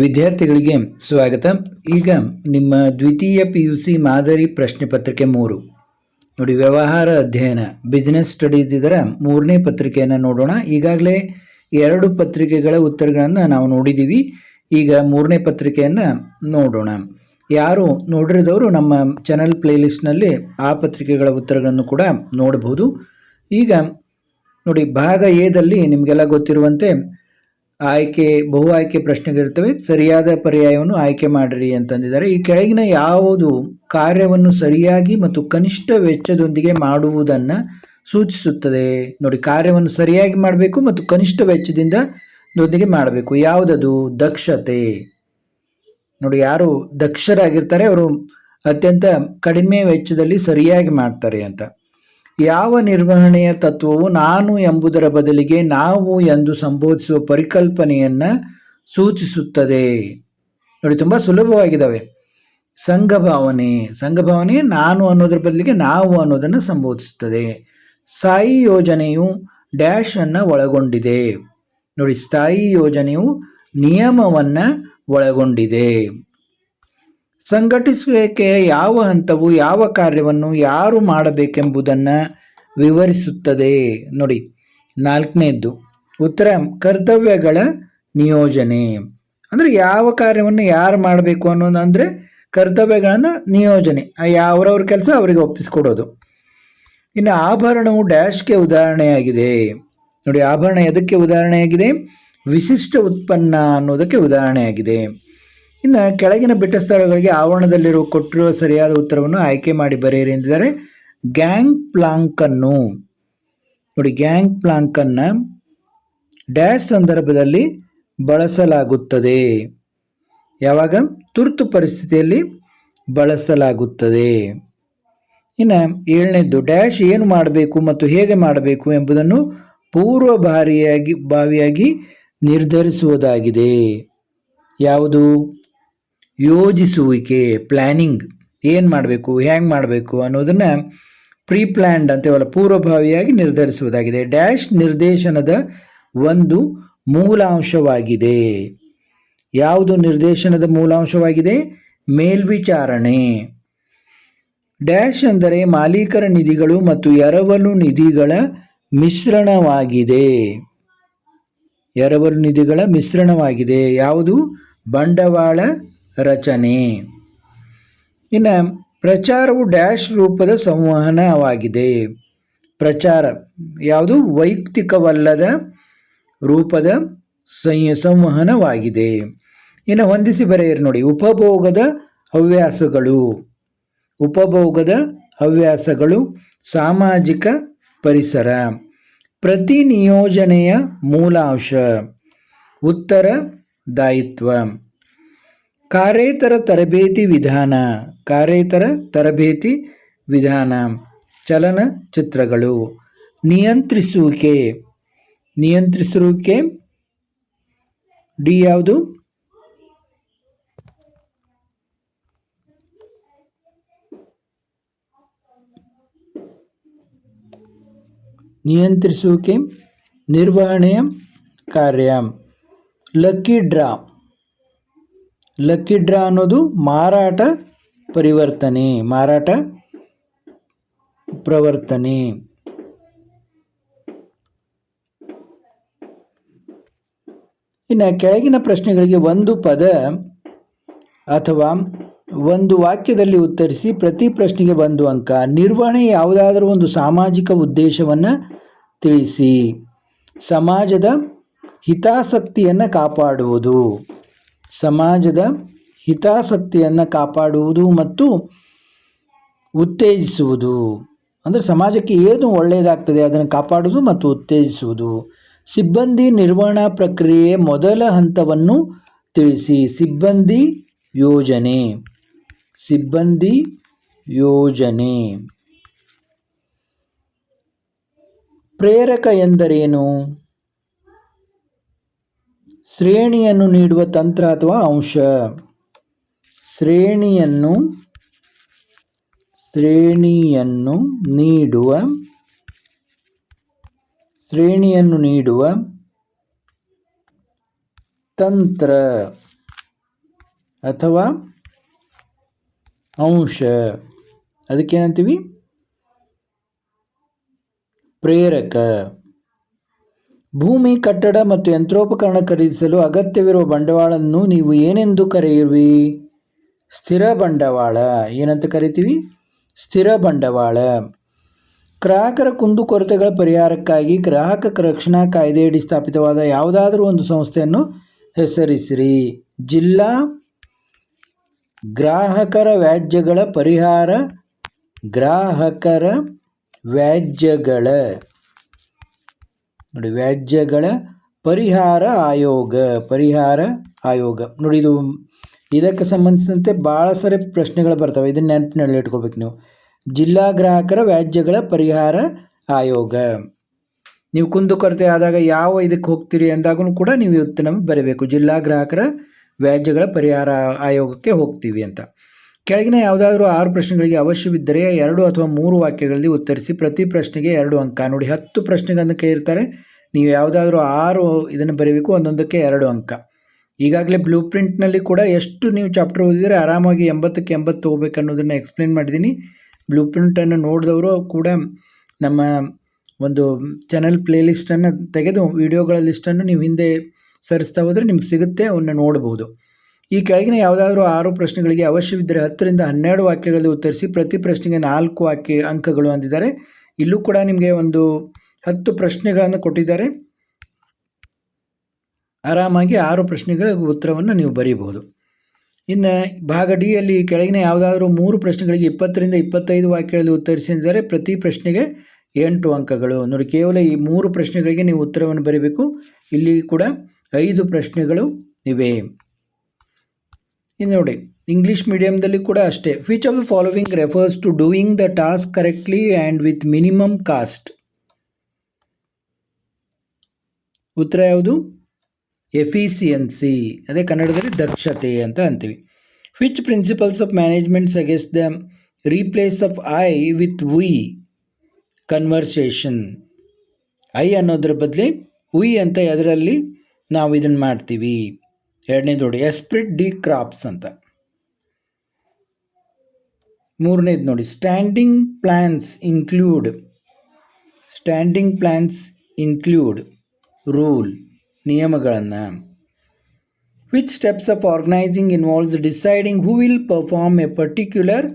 ವಿದ್ಯಾರ್ಥಿಗಳಿಗೆ ಸ್ವಾಗತ. ಈಗ ನಿಮ್ಮ ದ್ವಿತೀಯ ಪಿ ಯು ಸಿ ಮಾದರಿ ಪ್ರಶ್ನೆ ಪತ್ರಿಕೆ ಮೂರು. ನೋಡಿ, ವ್ಯವಹಾರ ಅಧ್ಯಯನ ಬಿಸ್ನೆಸ್ ಸ್ಟಡೀಸ್ ಇದರ ಮೂರನೇ ಪತ್ರಿಕೆಯನ್ನು ನೋಡೋಣ. ಈಗಾಗಲೇ ಎರಡು ಪತ್ರಿಕೆಗಳ ಉತ್ತರಗಳನ್ನು ನಾವು ನೋಡಿದ್ದೀವಿ ಈಗ ಮೂರನೇ ಪತ್ರಿಕೆಯನ್ನು ನೋಡೋಣ. ಯಾರು ನೋಡಿರಿದವರು ನಮ್ಮ ಚಾನಲ್ ಪ್ಲೇಲಿಸ್ಟ್ನಲ್ಲಿ ಆ ಪತ್ರಿಕೆಗಳ ಉತ್ತರಗಳನ್ನು ಕೂಡ ನೋಡಬಹುದು. ಈಗ ನೋಡಿ, ಭಾಗ ಎದಲ್ಲಿ ನಿಮಗೆಲ್ಲ ಗೊತ್ತಿರುವಂತೆ ಆಯ್ಕೆ, ಬಹು ಆಯ್ಕೆ ಪ್ರಶ್ನೆಗಳಿರ್ತವೆ ಸರಿಯಾದ ಪರ್ಯಾಯವನ್ನು ಆಯ್ಕೆ ಮಾಡಿರಿ ಅಂತಂದಿದ್ದಾರೆ. ಈ ಕೆಳಗಿನ ಯಾವುದು ಕಾರ್ಯವನ್ನು ಸರಿಯಾಗಿ ಮತ್ತು ಕನಿಷ್ಠ ವೆಚ್ಚದೊಂದಿಗೆ ಮಾಡುವುದನ್ನು ಸೂಚಿಸುತ್ತದೆ. ನೋಡಿ, ಕಾರ್ಯವನ್ನು ಸರಿಯಾಗಿ ಮಾಡಬೇಕು ಮತ್ತು ಕನಿಷ್ಠ ವೆಚ್ಚದಿಂದ ದೊಂದಿಗೆ ಮಾಡಬೇಕು. ಯಾವುದದು? ದಕ್ಷತೆ. ನೋಡಿ, ಯಾರು ದಕ್ಷರಾಗಿರ್ತಾರೆ, ಅವರು ಅತ್ಯಂತ ಕಡಿಮೆ ವೆಚ್ಚದಲ್ಲಿ ಸರಿಯಾಗಿ ಮಾಡ್ತಾರೆ ಅಂತ. ಯಾವ ನಿರ್ವಹಣೆಯ ತತ್ವವು ನಾನು ಎಂಬುದರ ಬದಲಿಗೆ ನಾವು ಎಂದು ಸಂಬೋಧಿಸುವ ಪರಿಕಲ್ಪನೆಯನ್ನು ಸೂಚಿಸುತ್ತದೆ. ನೋಡಿ, ತುಂಬ ಸುಲಭವಾಗಿದ್ದಾವೆ. ಸಂಘಭಾವನೆ. ಸಂಘಭಾವನೆ ನಾನು ಅನ್ನೋದ್ರ ಬದಲಿಗೆ ನಾವು ಅನ್ನೋದನ್ನು ಸಂಬೋಧಿಸುತ್ತದೆ. ಸ್ಥಾಯಿ ಯೋಜನೆಯು ಡ್ಯಾಶ್ ಅನ್ನು ಒಳಗೊಂಡಿದೆ. ನೋಡಿ, ಸ್ಥಾಯಿ ಯೋಜನೆಯು ನಿಯಮವನ್ನು ಒಳಗೊಂಡಿದೆ. ಸಂಘಟಿಸುವಿಕೆಯ ಯಾವ ಹಂತವು ಯಾವ ಕಾರ್ಯವನ್ನು ಯಾರು ಮಾಡಬೇಕೆಂಬುದನ್ನು ವಿವರಿಸುತ್ತದೆ. ನೋಡಿ, ನಾಲ್ಕನೇದ್ದು, ಉತ್ತರ, ಕರ್ತವ್ಯಗಳ ನಿಯೋಜನೆ. ಅಂದರೆ ಯಾವ ಕಾರ್ಯವನ್ನು ಯಾರು ಮಾಡಬೇಕು ಅನ್ನೋದು ಅಂದರೆ ಕರ್ತವ್ಯಗಳನ್ನು ನಿಯೋಜನೆ. ಅವರವ್ರ ಕೆಲಸ ಅವರಿಗೆ ಒಪ್ಪಿಸಿಕೊಡೋದು. ಇನ್ನು ಆಭರಣವು ಡ್ಯಾಶ್ಗೆ ಉದಾಹರಣೆಯಾಗಿದೆ. ನೋಡಿ, ಆಭರಣ ಎದಕ್ಕೆ ಉದಾಹರಣೆಯಾಗಿದೆ? ವಿಶಿಷ್ಟ ಉತ್ಪನ್ನ ಅನ್ನೋದಕ್ಕೆ ಉದಾಹರಣೆಯಾಗಿದೆ. ಇನ್ನು ಕೆಳಗಿನ ಬಿಟ್ಟ ಸ್ಥಳಗಳಿಗೆ ಆವರಣದಲ್ಲಿರುವ ಕೊಟ್ಟಿರುವ ಸರಿಯಾದ ಉತ್ತರವನ್ನು ಆಯ್ಕೆ ಮಾಡಿ ಬರೆಯಿರಿ ಎಂದಿದ್ದಾರೆ. ಗ್ಯಾಂಗ್ ಪ್ಲಾಂಕನ್ನು, ನೋಡಿ ಗ್ಯಾಂಗ್ ಪ್ಲಾಂಕನ್ನು ಡ್ಯಾಶ್ ಸಂದರ್ಭದಲ್ಲಿ ಬಳಸಲಾಗುತ್ತದೆ. ಯಾವಾಗ? ತುರ್ತು ಪರಿಸ್ಥಿತಿಯಲ್ಲಿ ಬಳಸಲಾಗುತ್ತದೆ. ಇನ್ನು ಏಳನೇದ್ದು, ಡ್ಯಾಶ್ ಏನು ಮಾಡಬೇಕು ಮತ್ತು ಹೇಗೆ ಮಾಡಬೇಕು ಎಂಬುದನ್ನು ಪೂರ್ವಭಾರಿಯಾಗಿ ಬಾವಿಯಾಗಿ ನಿರ್ಧರಿಸುವುದಾಗಿದೆ. ಯಾವುದು? ಯೋಜಿಸುವಿಕೆ ಪ್ಲ್ಯಾನಿಂಗ್ ಏನು ಮಾಡಬೇಕು, ಹ್ಯಾಂಗೆ ಮಾಡಬೇಕು ಅನ್ನೋದನ್ನು ಪ್ರೀ ಪ್ಲ್ಯಾಂಡ್ ಅಂತೇವಲ್ಲ ಪೂರ್ವಭಾವಿಯಾಗಿ ನಿರ್ಧರಿಸುವುದಾಗಿದೆ. ಡ್ಯಾಶ್ ನಿರ್ದೇಶನದ ಒಂದು ಮೂಲಾಂಶವಾಗಿದೆ. ಯಾವುದು ನಿರ್ದೇಶನದ ಮೂಲಾಂಶವಾಗಿದೆ? ಮೇಲ್ವಿಚಾರಣೆ. ಡ್ಯಾಶ್ ಅಂದರೆ ಮಾಲೀಕರ ನಿಧಿಗಳು ಮತ್ತು ಎರವಲು ನಿಧಿಗಳ ಮಿಶ್ರಣವಾಗಿದೆ. ಎರವಲು ನಿಧಿಗಳ ಮಿಶ್ರಣವಾಗಿದೆ. ಯಾವುದು? ಬಂಡವಾಳ ರಚನೆ. ಇನ್ನು ಪ್ರಚಾರವು ಡ್ಯಾಶ್ ರೂಪದ ಸಂವಹನವಾಗಿದೆ. ಪ್ರಚಾರ ಯಾವುದು ವೈಯಕ್ತಿಕವಲ್ಲದ ರೂಪದ ಸಂವಹನವಾಗಿದೆ. ಇನ್ನು ಹೊಂದಿಸಿ ಬರೆಯಿರಿ ನೋಡಿ, ಉಪಭೋಗದ ಹವ್ಯಾಸಗಳು. ಉಪಭೋಗದ ಹವ್ಯಾಸಗಳು ಸಾಮಾಜಿಕ ಪರಿಸರ. ಪ್ರತಿ ನಿಯೋಜನೆಯ ಮೂಲಾಂಶ. ಉತ್ತರ ದಾಯಿತ್ವ ಕಾರ್ಯೇತರ ತರಬೇತಿ ವಿಧಾನ ಕಾರ್ಯೇತರ ತರಬೇತಿ ವಿಧಾನ ಚಲನಚಿತ್ರಗಳು ನಿಯಂತ್ರಿಸುವಿಕೆ ನಿಯಂತ್ರಿಸುವಿಕೆ, ಡಿ ಯಾವುದು? ನಿಯಂತ್ರಿಸುವಿಕೆ, ನಿರ್ವಹಣೆಯ ಕಾರ್ಯ, ಲಕ್ಕಿ ಡ್ರಾ. ಲಕ್ಕಿ ಡ್ರಾ ಅನ್ನೋದು ಮಾರಾಟ ಪರಿವರ್ತನೆ, ಮಾರಾಟ ಪ್ರವರ್ತನೆ. ಇನ್ನು ಕೆಳಗಿನ ಪ್ರಶ್ನೆಗಳಿಗೆ ಒಂದು ಪದ ಅಥವಾ ಒಂದು ವಾಕ್ಯದಲ್ಲಿ ಉತ್ತರಿಸಿ ಪ್ರತಿ ಪ್ರಶ್ನೆಗೆ ಒಂದು ಅಂಕ. ನಿರ್ವಹಣೆ ಯಾವುದಾದರೂ ಒಂದು ಸಾಮಾಜಿಕ ಉದ್ದೇಶವನ್ನು ತಿಳಿಸಿ. ಸಮಾಜದ ಹಿತಾಸಕ್ತಿಯನ್ನು ಕಾಪಾಡುವುದು. ಸಮಾಜದ ಹಿತಾಸಕ್ತಿಯನ್ನು ಕಾಪಾಡುವುದು ಮತ್ತು ಉತ್ತೇಜಿಸುವುದು. ಅಂದರೆ ಸಮಾಜಕ್ಕೆ ಏನು ಒಳ್ಳೆಯದಾಗ್ತದೆ ಅದನ್ನು ಕಾಪಾಡುವುದು ಮತ್ತು ಉತ್ತೇಜಿಸುವುದು. ಸಿಬ್ಬಂದಿ ನಿರ್ವಹಣಾ ಪ್ರಕ್ರಿಯೆ ಮೊದಲ ಹಂತವನ್ನು ತಿಳಿಸಿ. ಸಿಬ್ಬಂದಿ ಯೋಜನೆ. ಸಿಬ್ಬಂದಿ ಯೋಜನೆ. ಪ್ರೇರಕ ಎಂದರೇನು? ಶ್ರೇಣಿಯನ್ನು ನೀಡುವ ತಂತ್ರ ಅಥವಾ ಅಂಶ. ಶ್ರೇಣಿಯನ್ನು ಶ್ರೇಣಿಯನ್ನು ನೀಡುವ ಶ್ರೇಣಿಯನ್ನು ನೀಡುವ ತಂತ್ರ ಅಥವಾ ಅಂಶ. ಅದಕ್ಕೇನಂತೀವಿ? ಪ್ರೇರಕ. ಭೂಮಿ, ಕಟ್ಟಡ ಮತ್ತು ಯಂತ್ರೋಪಕರಣ ಖರೀದಿಸಲು ಅಗತ್ಯವಿರುವ ಬಂಡವಾಳವನ್ನು ನೀವು ಏನೆಂದು ಕರೆಯುವಿ ಸ್ಥಿರ ಬಂಡವಾಳ. ಏನಂತ ಕರಿತೀವಿ? ಸ್ಥಿರ ಬಂಡವಾಳ. ಗ್ರಾಹಕರ ಕುಂದುಕೊರತೆಗಳ ಪರಿಹಾರಕ್ಕಾಗಿ ಗ್ರಾಹಕ ರಕ್ಷಣಾ ಕಾಯ್ದೆಯಡಿ ಸ್ಥಾಪಿತವಾದ ಯಾವುದಾದರೂ ಒಂದು ಸಂಸ್ಥೆಯನ್ನು ಹೆಸರಿಸಿರಿ. ಜಿಲ್ಲಾ ಗ್ರಾಹಕರ ವ್ಯಾಜ್ಯಗಳ ಪರಿಹಾರ. ಗ್ರಾಹಕರ ವ್ಯಾಜ್ಯಗಳ ನೋಡಿ, ವ್ಯಾಜ್ಯಗಳ ಪರಿಹಾರ ಆಯೋಗ ಪರಿಹಾರ ಆಯೋಗ. ನೋಡಿ, ಇದು ಇದಕ್ಕೆ ಸಂಬಂಧಿಸಿದಂತೆ ಭಾಳ ಸರಿ ಪ್ರಶ್ನೆಗಳು ಬರ್ತವೆ. ಇದನ್ನ ನೆನಪಿನಲ್ಲಿ ಇಟ್ಕೋಬೇಕು ನೀವು. ಜಿಲ್ಲಾ ಗ್ರಾಹಕರ ವ್ಯಾಜ್ಯಗಳ ಪರಿಹಾರ ಆಯೋಗ. ನೀವು ಕುಂದುಕೊರತೆ ಆದಾಗ ಯಾವ ಇದಕ್ಕೆ ಹೋಗ್ತೀರಿ ಅಂದಾಗೂ ಕೂಡ ನೀವು ಉತ್ತರ ಬರೀಬೇಕು. ಜಿಲ್ಲಾ ಗ್ರಾಹಕರ ವ್ಯಾಜ್ಯಗಳ ಪರಿಹಾರ ಆಯೋಗಕ್ಕೆ ಹೋಗ್ತೀವಿ ಅಂತ. ಕೆಳಗಿನ ಯಾವುದಾದ್ರೂ ಆರು ಪ್ರಶ್ನೆಗಳಿಗೆ ಅವಶ್ಯವಿದ್ದರೆ ಎರಡು ಅಥವಾ ಮೂರು ವಾಕ್ಯಗಳಲ್ಲಿ ಉತ್ತರಿಸಿ ಪ್ರತಿ ಪ್ರಶ್ನೆಗೆ ಎರಡು ಅಂಕ. ನೋಡಿ, ಹತ್ತು ಪ್ರಶ್ನೆಗಳನ್ನು ಕೇಳಿರ್ತಾರೆ ನೀವು ಯಾವುದಾದ್ರೂ ಆರು ಇದನ್ನು ಬರೀಬೇಕು, ಒಂದೊಂದಕ್ಕೆ ಎರಡು ಅಂಕ. ಈಗಾಗಲೇ ಬ್ಲೂ ಪ್ರಿಂಟ್ನಲ್ಲಿ ಕೂಡ ಎಷ್ಟು ನೀವು ಚಾಪ್ಟರ್ ಓದಿದರೆ ಆರಾಮಾಗಿ ಎಂಬತ್ತಕ್ಕೆ ಎಂಬತ್ತು ಹೋಗ್ಬೇಕು ಅನ್ನೋದನ್ನು ಎಕ್ಸ್ಪ್ಲೇನ್ ಮಾಡಿದ್ದೀನಿ ಬ್ಲೂ ಪ್ರಿಂಟನ್ನು ನೋಡಿದವರು ಕೂಡ ನಮ್ಮ ಒಂದು ಚಾನಲ್ ಪ್ಲೇಲಿಸ್ಟನ್ನು ತೆಗೆದು ವೀಡಿಯೋಗಳ ಲಿಸ್ಟನ್ನು ನೀವು ಹಿಂದೆ ಸರಿಸ್ತಾ ಹೋದರೆ ನಿಮ್ಗೆ ಸಿಗುತ್ತೆ ಅವನ್ನ ನೋಡ್ಬೋದು. ಈ ಕೆಳಗಿನ ಯಾವುದಾದ್ರೂ ಆರು ಪ್ರಶ್ನೆಗಳಿಗೆ ಅವಶ್ಯವಿದ್ದರೆ ಹತ್ತರಿಂದ ಹನ್ನೆರಡು ವಾಕ್ಯಗಳಲ್ಲಿ ಉತ್ತರಿಸಿ, ಪ್ರತಿ ಪ್ರಶ್ನೆಗೆ ನಾಲ್ಕು ವಾಕ್ಯ ಅಂಕಗಳು ಅಂದಿದ್ದಾರೆ. ಇಲ್ಲೂ ಕೂಡ ನಿಮಗೆ ಒಂದು ಹತ್ತು ಪ್ರಶ್ನೆಗಳನ್ನು ಕೊಟ್ಟಿದ್ದಾರೆ. ಆರಾಮಾಗಿ ಆರು ಪ್ರಶ್ನೆಗಳ ಉತ್ತರವನ್ನು ನೀವು ಬರೀಬಹುದು. ಇನ್ನು ಭಾಗ ಡಿಯಲ್ಲಿ ಕೆಳಗಿನ ಯಾವುದಾದ್ರೂ ಮೂರು ಪ್ರಶ್ನೆಗಳಿಗೆ ಇಪ್ಪತ್ತರಿಂದ ಇಪ್ಪತ್ತೈದು ವಾಕ್ಯಗಳಲ್ಲಿ ಉತ್ತರಿಸಿದರೆ ಪ್ರತಿ ಪ್ರಶ್ನೆಗೆ ಎಂಟು ಅಂಕಗಳು. ನೋಡಿ, ಕೇವಲ ಈ ಮೂರು ಪ್ರಶ್ನೆಗಳಿಗೆ ನೀವು ಉತ್ತರವನ್ನು ಬರೀಬೇಕು. ಇಲ್ಲಿ ಕೂಡ ಐದು ಪ್ರಶ್ನೆಗಳು ಇವೆ. ಇನ್ನು ನೋಡಿ, ಇಂಗ್ಲೀಷ್ ಮೀಡಿಯಮ್ದಲ್ಲಿ ಕೂಡ ಅಷ್ಟೇ. Which of the following refers to doing the task correctly and with minimum cost ಉತ್ತರ ಯಾವುದು? ಎಫಿಸಿಯನ್ಸಿ. ಅದೇ ಕನ್ನಡದಲ್ಲಿ ದಕ್ಷತೆ ಅಂತ ಅಂತೀವಿ. Which principles of management suggest the replace of I with we conversation I ಅನ್ನೋದ್ರ ಬದಲಿ ಉಯ್ ಅಂತ ಅದರಲ್ಲಿ ನಾವು ಇದನ್ನು ಮಾಡ್ತೀವಿ? ಎರಡನೇದು ಎಸ್ಪ್ರಿಟ್ ಡಿ ಕ್ರಾಪ್ಸ್ ಅಂತ. ಮೂರನೇದು ನೋಡಿ standing plans include standing plans include rule, ನಿಯಮಗಳನ್ನು. Which steps of organising involves deciding who will perform a particular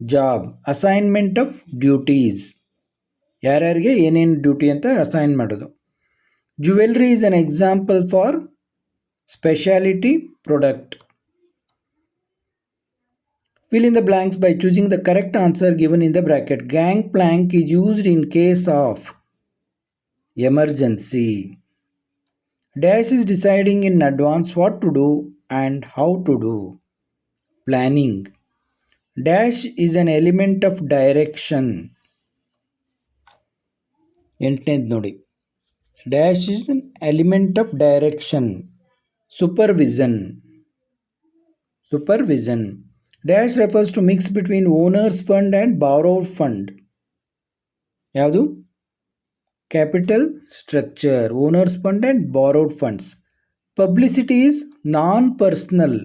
job assignment of duties ಯಾರ್ಯಾರಿಗೆ ಏನೇನು ಡ್ಯೂಟಿ ಅಂತ ಅಸೈನ್ ಮಾಡೋದು. Jewellery is an example for speciality product fill in the blanks by choosing the correct answer given in the bracket. Gangplank is used in case of emergency. Dash is deciding in advance what to do and how to do planning dash is an element of direction ಎಂಟನೇದು ನೋಡಿ dash is an element of direction supervision supervision dash refers to mix between owners fund and borrowed fund ಯಾವುದು Capital structure, owner's fund and borrowed funds. Publicity is non-personal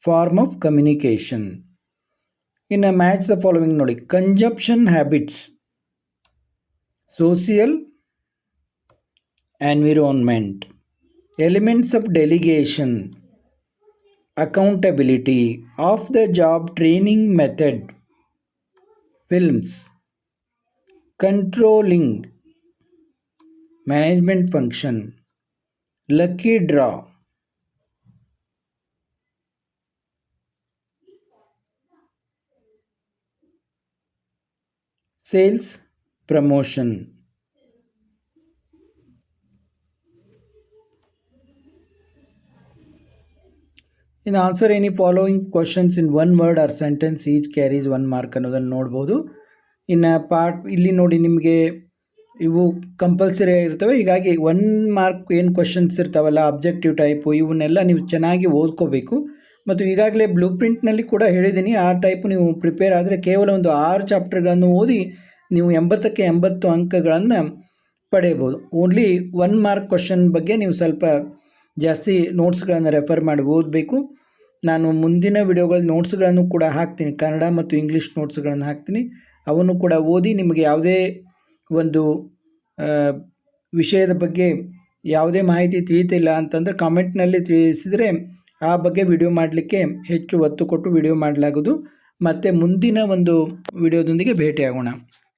form of communication. In a match the following knowledge: consumption habits, social environment, elements of delegation, accountability, of the job training method, films, controlling management function. Lucky draw. Sales promotion. In answer any following questions in one word or sentence each carries one mark ಅನ್ನೋದನ್ನು ನೋಡ್ಬೋದು. ಇನ್ನು part ಇಲ್ಲಿ ನೋಡಿ ನಿಮಗೆ ಇವು compulsory ಆಗಿರ್ತವೆ. ಹೀಗಾಗಿ one mark ಏನು ಕ್ವಶನ್ಸ್ ಇರ್ತಾವಲ್ಲ ಅಬ್ಜೆಕ್ಟಿವ್ ಟೈಪು ಇವನ್ನೆಲ್ಲ ನೀವು ಚೆನ್ನಾಗಿ ಓದ್ಕೋಬೇಕು. ಮತ್ತು ಈಗಾಗಲೇ ಬ್ಲೂ ಪ್ರಿಂಟ್ನಲ್ಲಿ ಕೂಡ ಹೇಳಿದ್ದೀನಿ ಆ ಟೈಪ್ ನೀವು ಪ್ರಿಪೇರ್ ಆದರೆ ಕೇವಲ ಒಂದು ಆರು ಚಾಪ್ಟರ್ಗಳನ್ನು ಓದಿ ನೀವು ಎಂಬತ್ತಕ್ಕೆ ಎಂಬತ್ತು ಅಂಕಗಳನ್ನು ಪಡೆಯಬೋದು ಓನ್ಲಿ ಒನ್ ಮಾರ್ಕ್ ಕ್ವಶನ್ ಬಗ್ಗೆ ನೀವು ಸ್ವಲ್ಪ ಜಾಸ್ತಿ ನೋಟ್ಸ್ಗಳನ್ನು ರೆಫರ್ ಮಾಡಿ ಓದಬೇಕು. ನಾನು ಮುಂದಿನ ವಿಡಿಯೋಗಳ ನೋಟ್ಸ್ಗಳನ್ನು ಕೂಡ ಹಾಕ್ತೀನಿ. ಕನ್ನಡ ಮತ್ತು ಇಂಗ್ಲೀಷ್ ನೋಟ್ಸ್ಗಳನ್ನು ಹಾಕ್ತೀನಿ. ಅವನ್ನು ಕೂಡ ಓದಿ ನಿಮಗೆ ಯಾವುದೇ ಒಂದು ವಿಷಯದ ಬಗ್ಗೆ ಯಾವುದೇ ಮಾಹಿತಿ ತಿಳಿತಿಲ್ಲ ಅಂತಂದರೆ ಕಾಮೆಂಟ್ನಲ್ಲಿ ತಿಳಿಸಿದರೆ ಆ ಬಗ್ಗೆ ವಿಡಿಯೋ ಮಾಡಲಿಕ್ಕೆ ಹೆಚ್ಚು ಒತ್ತು ಕೊಟ್ಟು ವಿಡಿಯೋ ಮಾಡಲಾಗೋದು ಮತ್ತು ಮುಂದಿನ ಒಂದು ವಿಡಿಯೋದೊಂದಿಗೆ ಭೇಟಿಯಾಗೋಣ.